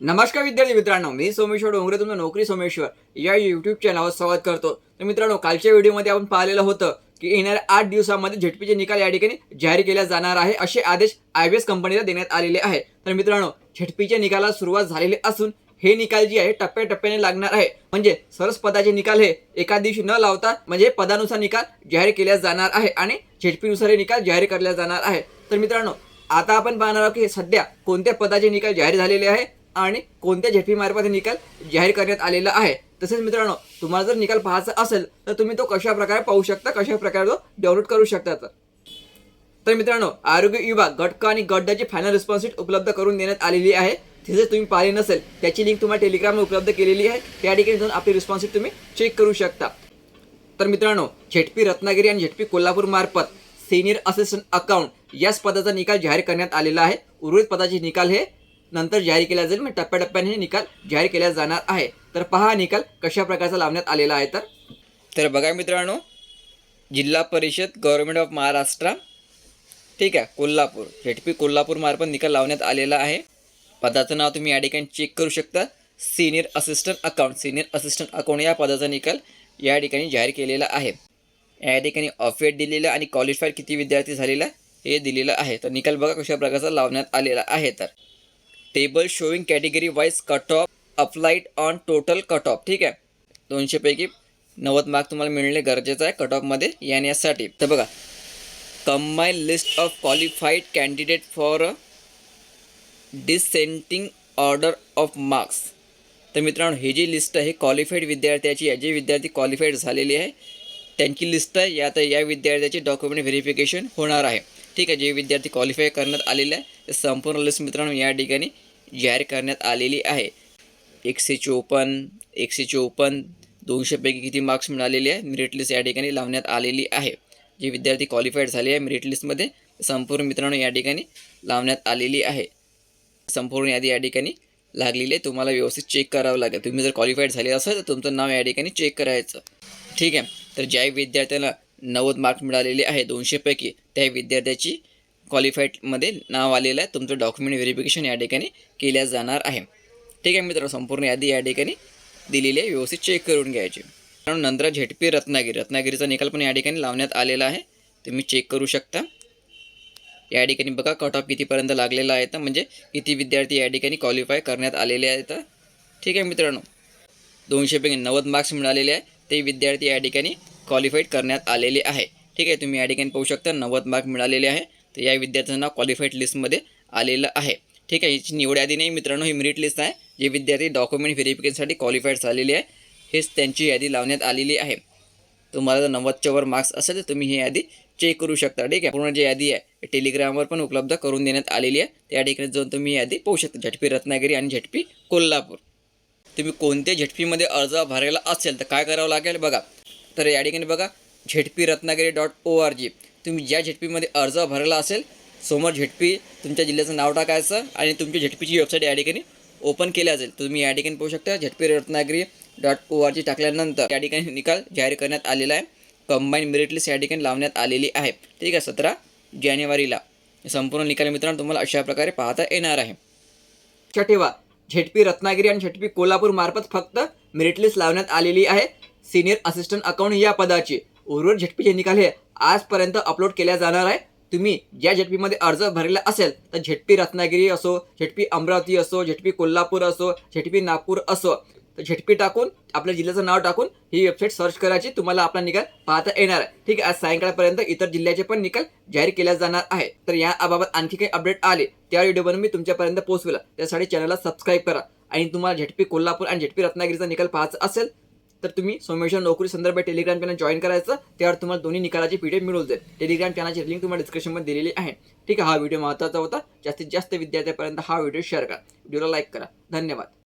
नमस्कार विद्यार्थी मित्रांनो मी सोमेश्वर डोंगरे तुमचं नोकरी सोमेश्वर. या यूट्यूब चॅनलवर स्वागत करतो. तर मित्रांनो कालच्या व्हिडिओमध्ये आपण पाहिलेलं होतं की येणाऱ्या आठ दिवसामध्ये झेडपीचे निकाल या ठिकाणी जाहीर केल्या जाणार आहे असे आदेश आय बी एस कंपनीला देण्यात आलेले आहे. तर मित्रांनो झटपीच्या निकाला सुरुवात झालेली असून हे निकाल जे आहे टप्प्याटप्प्याने लागणार आहे. म्हणजे सरस पदाचे निकाल हे एका दिवशी न लावता म्हणजे पदानुसार निकाल जाहीर केल्या जाणार आहे आणि झटपीनुसार हे निकाल जाहीर केल्या जाणार आहे. तर मित्रांनो आता आपण पाहणार आहोत की सध्या कोणत्या पदाचे निकाल जाहीर झालेले आहे? आणि कोणत्या झेडपीमार्फत निकाल जाहीर करण्यात आलेला आहे. तसेच मित्रांनो तुम्हाला जर निकाल पाहायचा असेल तर तुम्ही तो कशा प्रकारे पाहू शकता कशा प्रकारे तो डाउनलोड करू शकता तर मित्रांनो आरोग्य विभाग गटक आणि गड्डाची फायनल रिस्पॉन्सिट उपलब्ध करून देण्यात आलेली आहे. तिथे तुम्ही पाहिले नसेल त्याची लिंक तुम्हाला टेलिग्रामला उपलब्ध केलेली आहे. त्या ठिकाणी जाऊन आपली रिस्पॉन्सिट तुम्ही चेक करू शकता. तर मित्रांनो झेडपी रत्नागिरी आणि झेडपी कोल्हापूर मार्फत सिनियर असिस्टंट अकाउंट याच पदाचा निकाल जाहीर करण्यात आलेला आहे. उर्वरित पदाचे निकाल हे नंतर जाहीर केला जाईल. म्हणजे टप्प्याटप्प्याने हे निकाल जाहीर केला जाणार आहे. तर पहा निकाल कशा प्रकारचा लावण्यात आलेला आहे तर. तर बघा मित्रांनो जिल्हा परिषद गव्हर्नमेंट ऑफ महाराष्ट्र ठीक आहे कोल्हापूर. झेटपी कोल्हापूर मार्फत निकाल लावण्यात आलेला आहे. पदाचं नाव तुम्ही या ठिकाणी चेक करू शकता. Senior assistant account senior assistant account या पदाचा निकाल या ठिकाणी जाहीर केलेला आहे. या ठिकाणी ऑफेट दिलेलं आणि क्वालिफाईड किती विद्यार्थी झालेला हे दिलेलं आहे. तर निकाल बघा कशा प्रकारचा लावण्यात आलेला आहे तर. Table showing category wise cut off applied on total cut off ठीक आहे? दोनशेपैकी नव्वद मार्क तुम्हाला मिळणे गरजेचं आहे कट ऑफमध्ये येण्यासाठी. तर बघा combine list of qualified candidate for descending order of marks तर मित्रांनो ही जी लिस्ट आहे क्वालिफाईड विद्यार्थ्याची जे विद्यार्थी क्वालिफाईड झालेली आहे त्यांची लिस्ट आहे. यात या विद्यार्थ्याचे डॉक्युमेंट व्हेरिफिकेशन होणार आहे. ठीक आहे जे विद्यार्थी क्वालिफाय करण्यात आलेले आहे ते संपूर्ण लिस्ट मित्रांनो या ठिकाणी जाहीर करण्यात आलेली आहे. एकशे चोपन्न एकशे चोपन्न दोनशेपैकी किती मार्क्स मिळालेले आहे मेरिट लिस्ट या ठिकाणी लावण्यात आलेली आहे. जे विद्यार्थी क्वालिफाईड झाले आहे मेरिट लिस्टमध्ये संपूर्ण मित्रांनो या ठिकाणी लावण्यात आलेली आहे. संपूर्ण यादी या ठिकाणी लागलेली आहे तुम्हाला व्यवस्थित चेक करावं लागेल. तुम्ही जर क्वालिफाईड झाले असेल तर तुमचं नाव या ठिकाणी चेक करायचं. ठीक आहे तर ज्या विद्यार्थ्याला नव्वद मार्क मिळालेले आहे दोनशेपैकी त्या विद्यार्थ्याची क्वालिफाईडमध्ये नाव आलेलं आहे. तुमचं डॉक्युमेंट व्हेरिफिकेशन या ठिकाणी केल्या जाणार आहे. ठीक आहे मित्रांनो संपूर्ण यादी या ठिकाणी दिलेली आहे. व्यवस्थित चेक करून घ्यायची. कारण नंतर झेडपी रत्नागिरी. रत्नागिरीचा निकाल पण या ठिकाणी लावण्यात आलेला आहे. तुम्ही चेक करू शकता. या ठिकाणी बघा कट ऑफ कितीपर्यंत लागलेला आहे तर म्हणजे किती विद्यार्थी या ठिकाणी क्वालिफाय करण्यात आलेले आहेत. ठीक आहे मित्रांनो. दोनशेपैकी नव्वद मार्क्स मिळालेले आहे. ते विद्यार्थी या ठिकाणी क्वालिफाईड करण्यात आलेले आहे. ठीक आहे तुम्ही या ठिकाणी पाहू शकता नव्वद मार्क मिळालेले आहे. तर या विद्यार्थ्यांना क्वालिफाईड लिस्टमध्ये आलेलं आहे. ठीक आहे याची निवड यादी नाही मित्रांनो ही मेरिट लिस्ट आहे जे विद्यार्थी डॉक्युमेंट व्हेरिफिकेशनसाठी क्वालिफाईड झालेले आहे. हेच त्यांची यादी लावण्यात आलेली आहे. तुम्हाला जर नव्वदच्या वर मार्क्स असेल तर तुम्ही ही यादी चेक करू शकता. ठीक आहे पूर्ण जी यादी आहे टेलिग्रामवर पण उपलब्ध करून देण्यात आलेली आहे. त्या ठिकाणी जाऊन तुम्ही ही यादी पाहू शकता. झटपी रत्नागिरी आणि झटपी कोल्हापूर. तुम्ही कोणत्या झटपीमध्ये अर्ज भरायला असेल तर काय करावं लागेल बघा. तर या ठिकाणी बघा ZP Ratnagiri dot O R G तुम्ही ज्या झेडपीमध्ये अर्ज भरला असेल समोर झेडपी तुमच्या जिल्ह्याचं नाव टाकायचं आणि तुमची झेडपीची वेबसाईट या ठिकाणी ओपन केली असेल. तुम्ही या ठिकाणी पाहू शकता ZP Ratnagiri dot O R G टाकल्यानंतर या ठिकाणी निकाल जाहीर करण्यात आलेला आहे. कंबाईन मेरिट लिस्ट या ठिकाणी लावण्यात आलेली आहे. ठीक आहे सतरा जानेवारीला. संपूर्ण निकाल मित्रांनो तुम्हाला अशा प्रकारे पाहता येणार आहे. लक्षात ठेवा झेडपी रत्नागिरी आणि झेडपी कोल्हापूर मार्फत फक्त मेरिट लिस्ट लावण्यात आलेली आहे. सिनियर असिस्टंट अकाउंट या पदाची. उर्वरित झेडपीचे निकाल हे आजपर्यंत अपलोड केल्या जाणार आहे. तुम्ही ज्या झेडपीमध्ये अर्ज भरलेला असेल तर झेडपी रत्नागिरी असो झेडपी अमरावती असो झेडपी कोल्हापूर असो झेडपी नागपूर असो तर झेडपी टाकून आपल्या जिल्ह्याचं नाव टाकून ही वेबसाईट सर्च करायची तुम्हाला आपला निकाल पाहता येणार आहे. ठीक आहे आज सायंकाळपर्यंत इतर जिल्ह्याचे पण निकाल जाहीर केल्या जाणार आहे. तर याबाबत आणखी काही अपडेट आले त्या व्हिडिओवरून मी तुमच्यापर्यंत पोहोचविला. त्यासाठी चॅनलला सबस्क्राईब करा. आणि तुम्हाला झेडपी कोल्हापूर आणि झेडपी रत्नागिरीचा निकाल पाहायचा असेल तर तुम्ही सोमेश्वर नोकरी संदर्भात टेलिग्राम चॅनल जॉईन करायचं त्यावर तुम्हाला दोन्ही निकालाची पीडीएफ मिळून जाईल. टेलिग्राम चॅनलची लिंक तुम्हाला डिस्क्रिप्शनमध्ये दिलेली आहे. ठीक आहे हा व्हिडिओ महत्त्वाचा होता. जास्तीत जास्त विद्यार्थ्यापर्यंत हा व्हिडिओ शेअर करा. व्हिडिओला लाईक करा. धन्यवाद.